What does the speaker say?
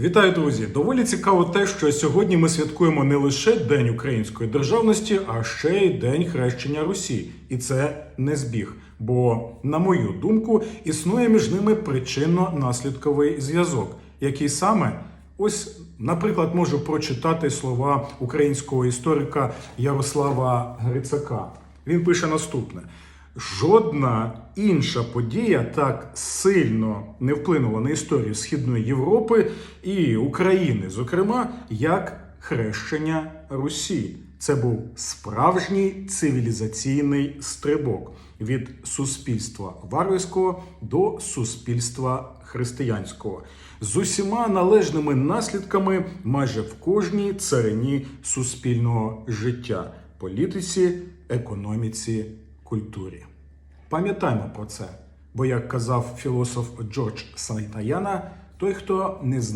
Вітаю, друзі! Доволі цікаво те, що сьогодні ми святкуємо не лише День української державності, а ще й День хрещення Русі. І це не збіг. Бо, на мою думку, існує між ними причинно-наслідковий зв'язок, який саме ось, наприклад, можу прочитати слова українського історика Ярослава Грицака. Він пише наступне: жодна інша подія так сильно не вплинула на історію Східної Європи і України, зокрема, як хрещення Русі. Це був справжній цивілізаційний стрибок від суспільства варварського до суспільства християнського з усіма належними наслідками майже в кожній царині суспільного життя політиці, економіці, культурі. Пам'ятаймо про це, бо як казав філософ Джордж Сантаяна, той, хто не знає.